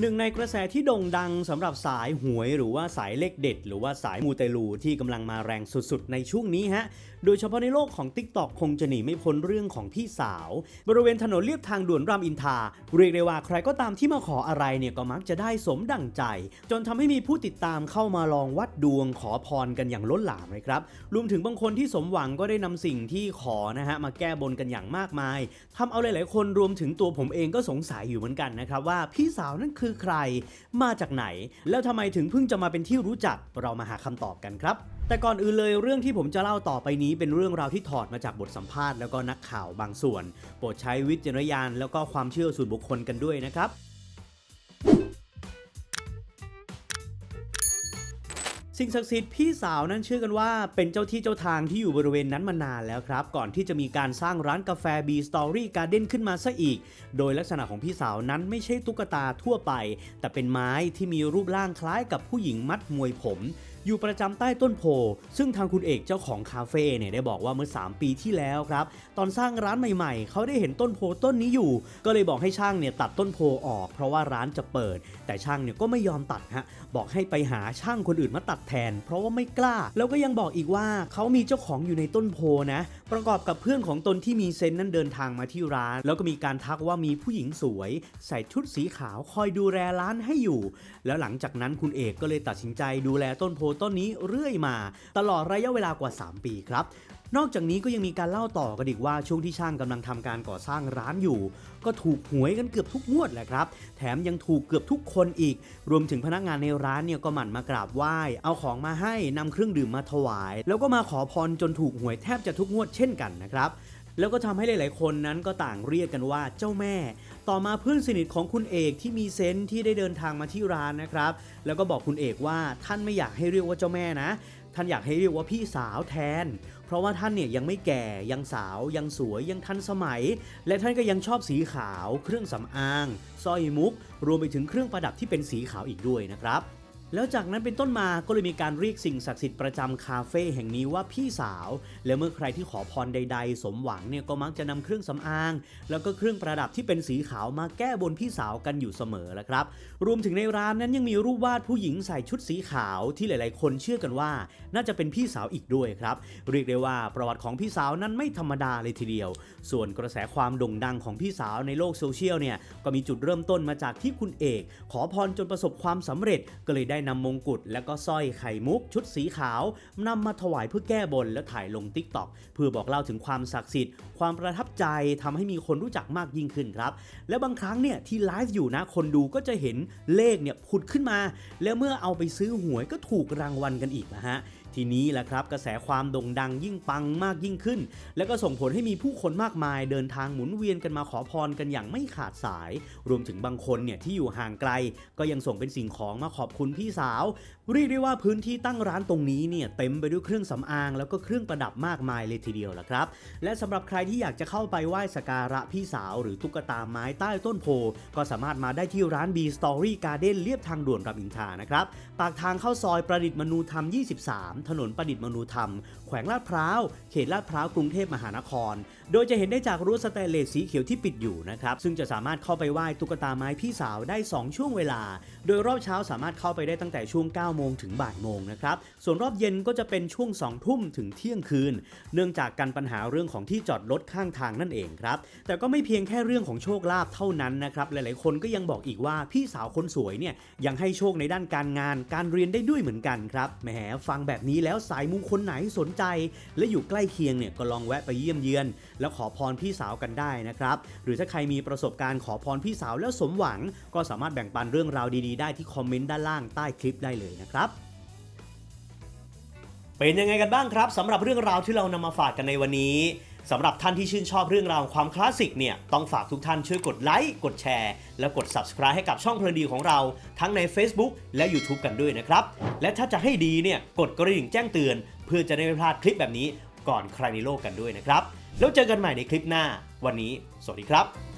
หนึ่งในกระแสที่โด่งดังสำหรับสายหวยหรือว่าสายเลขเด็ด หรือว่าสายมูเตลูที่กำลังมาแรงสุดๆ ในช่วงนี้ฮะ โดยเฉพาะในโลกของ Tik t o อกคงจะหนีไม่พ้นเรื่องของพี่สาว บริเวณถนนเลียบทางด่วนรามอินทราเรียกได้ว่าใครก็ตามที่มาขออะไรเนี่ยก็มักจะได้สมดั่งใจ จนทำให้มีผู้ติดตามเข้ามาลองวัดดวงขอพรกันอย่างล้นหลามเลยครับรวมถึงบางคนที่สมหวังก็ได้นำสิ่งที่ขอนะฮะมาแก้บนกันอย่างมากมายทำเอาหลาย ๆ คนรวมถึงตัวผมเองก็สงสัยอยู่เหมือนกันนะครับว่าพี่สาวนั่นคือใคร มาจากไหน แล้วทำไมถึงเพิ่งจะมาเป็นที่รู้จัก เรามาหาคำตอบกันครับ แต่ก่อนอื่นเลยเรื่องที่ผมจะเล่าต่อไปนี้เป็นเรื่องราวที่ถอดมาจากบทสัมภาษณ์แล้วก็นักข่าวบางส่วน โปรดใช้วิจารณญาณแล้วก็ความเชื่อส่วนบุคคลกันด้วยนะครับ สิ่งศักดิ์สิทธิ์พี่สาวนั้นเชื่อกันว่าเป็นเจ้าที่เจ้าทางที่อยู่บริเวณนั้นมานานแล้วครับ ก่อนที่จะมีการสร้างร้านกาแฟ B Story Garden ขึ้นมาซะอีก โดยลักษณะของพี่สาวนั้นไม่ใช่ตุ๊กตาทั่วไป แต่เป็นไม้ที่มีรูปร่างคล้ายกับผู้หญิงมัดมวยผม อยู่ประจำใต้ต้นโพ ซึ่งทางคุณเอกเจ้าของคาเฟ่เนี่ยได้บอกว่าเมื่อ 3 ปีที่แล้วครับ ตอนสร้างร้านใหม่ๆ เขาได้เห็นต้นโพต้นนี้อยู่ ก็เลยบอกให้ช่างเนี่ยตัดต้นโพออก เพราะว่าร้านจะเปิด แต่ช่างเนี่ยก็ไม่ยอมตัดฮะบอกให้ไปหาช่างคนอื่นมาตัดแทน เพราะว่าไม่กล้า แล้วก็ยังบอกอีกว่าเขามีเจ้าของอยู่ในต้นโพนะ ประกอบกับเพื่อนของตนที่มีเซนนั้นเดินทางมาที่ร้าน แล้วก็มีการทักว่ามีผู้หญิงสวย ใส่ชุดสีขาวคอยดูแลร้านให้อยู่ แล้วหลังจากนั้นคุณเอกก็เลยตัดสินใจดูแลต้นโพต้นนี้เรื่อยมา ตลอดระยะเวลากว่า 3 ปีครับนอกจากนี้ก็ยังมีการเล่าต่อกันอีกว่าช่วงที่ช่างกำลังทำการก่อสร้างร้านอยู่ ก็ถูกหวยกันเกือบทุกงวดแหละครับ แถมยังถูกเกือบทุกคนอีก รวมถึงพนักงานในร้านเนี่ยก็หมั่นมากราบไหว้ เอาของมาให้นำเครื่องดื่มมาถวาย แล้วก็มาขอพรจนถูกหวยแทบจะทุกงวดเช่นกันนะครับ แล้วก็ทำให้หลาย ๆ คนนั้นก็ต่างเรียกกันว่าเจ้าแม่ ต่อมาเพื่อนสนิทของคุณเอกที่มีเซนส์ที่ได้เดินทางมาที่ร้านนะครับ แล้วก็บอกคุณเอกว่าท่านไม่อยากให้เรียกว่าเจ้าแม่นะ ท่านอยากให้เรียกว่าพี่สาวแทน เพราะว่าท่านเนี่ยยังไม่แก่ยังสาว ยังสวยยังทันสมัย และท่านก็ยังชอบสีขาว เครื่องสำอางสร้อยมุก รวมไปถึงเครื่องประดับที่เป็นสีขาวอีกด้วยนะครับ แล้วจากนั้นเป็นต้นมาก็เลยมีการเรียกสิ่งศักดิ์สิทธิ์ประจำคาเฟ่แห่งนี้ว่าพี่สาว และเมื่อใครที่ขอพรใด ๆ สมหวังเนี่ยก็มักจะนำเครื่องสำอาง แล้วก็เครื่องประดับที่เป็นสีขาวมาแก้บนพี่สาวกันอยู่เสมอแหละครับ รวมถึงในร้านนั้นยังมีรูปวาดผู้หญิงใส่ชุดสีขาวที่หลาย ๆ คนเชื่อกันว่า น่าจะเป็นพี่สาวอีกด้วยครับ เรียกได้ว่าประวัติของพี่สาวนั้นไม่ธรรมดาเลยทีเดียว ส่วนกระแสความโด่งดังของพี่สาวในโลกโซเชียลเนี่ยก็มีจุดเริ่มต้นมาจากที่คุณเอก ขอพรจนประสบความสำเร็จก็เลยได้นำมงกุฎและก็สร้อยไข่มุกชุดสีขาวนำมาถวายเพื่อแก้บนและถ่ายลงทิกตอกเพื่อบอกเล่าถึงความศักดิ์สิทธิ์ ความประทับใจทำให้มีคนรู้จักมากยิ่งขึ้นครับ และบางครั้งเนี่ยที่ไลฟ์อยู่นะคนดูก็จะเห็นเลขเนี่ยผุดขึ้นมา แล้วเมื่อเอาไปซื้อหวยก็ถูกรางวัลกันอีกนะฮะ ทีนี้แหละครับกระแสความโด่งดังยิ่งปังมากยิ่งขึ้น แล้วก็ส่งผลให้มีผู้คนมากมายเดินทางหมุนเวียนกันมาขอพรกันอย่างไม่ขาดสาย รวมถึงบางคนเนี่ยที่อยู่ห่างไกล ก็ยังส่งเป็นสิ่งของมาขอบคุณพี่สาว เรียกได้ว่าพื้นที่ตั้งร้านตรงนี้เนี่ยเต็มไปด้วยเครื่องสำอางแล้วก็เครื่องประดับมากมายเลยทีเดียวละครับ และสำหรับใครที่อยากจะเข้าไปไหว้สการะพี่สาว หรือตุ๊กตาไม้ใต้ต้นโพ ก็สามารถมาได้ที่ร้าน B Story Garden เลียบทางด่วนรามอินทรานะครับ ปากทางเข้าซอยประดิษฐ์มนูธรรม 23 ถนนประดิษฐ์มนูธรรม แขวงลาดพร้าว เขตลาดพร้าวกรุงเทพมหานคร โดยจะเห็นได้จากรั้วสแตนเลสสีเขียวที่ปิดอยู่นะครับ ซึ่งจะสามารถเข้าไปไหว้ตุ๊กตาไม้พี่สาวได้ 2 ช่วงเวลา โดยรอบเช้าสามารถเข้าไปได้ตั้งแต่ช่วง9โมงถึงบ่ายโมงนะครับ ส่วนรอบเย็นก็จะเป็นช่วง 2 ทุ่มถึงเที่ยงคืน เนื่องจากการปัญหาเรื่องของที่จอดรถข้างทางนั่นเองครับ แต่ก็ไม่เพียงแค่เรื่องของโชคลาภเท่านั้นนะครับ หลายๆ คนก็ยังบอกอีกว่าพี่สาวคนสวยเนี่ยยังให้โชคในด้านการงาน การเรียนได้ด้วยเหมือนกันครับแหมฟังแบบนี้แล้วสายมูคนไหนสนใจ และอยู่ใกล้เคียงเนี่ยก็ลองแวะไปเยี่ยมเยือน แล้วขอพรพี่สาวกันได้นะครับ หรือถ้าใครมีประสบการณ์ขอพรพี่สาวแล้วสมหวัง ก็สามารถแบ่งปันเรื่องราวดีๆ ได้ที่คอมเมนต์ด้านล่างใต้คลิปได้เลยนะครับ เป็นยังไงกันบ้างครับสำหรับเรื่องราวที่เรานำมาฝากกันในวันนี้สำหรับท่านที่ชื่นชอบเรื่องราวความคลาสสิกเนี่ยต้องฝากทุกท่านช่วยกดไลค์กดแชร์ และกด subscribe ให้กับช่องเพลินดีของเราทั้งใน Facebook และ YouTube กันด้วยนะครับ และถ้าจะให้ดีเนี่ยกดกระดิ่งแจ้งเตือน เพื่อจะได้ไม่พลาดคลิปแบบนี้ก่อนใครในโลกกันด้วยนะครับ แล้วเจอกันใหม่ในคลิปหน้า วันนี้ สวัสดีครับ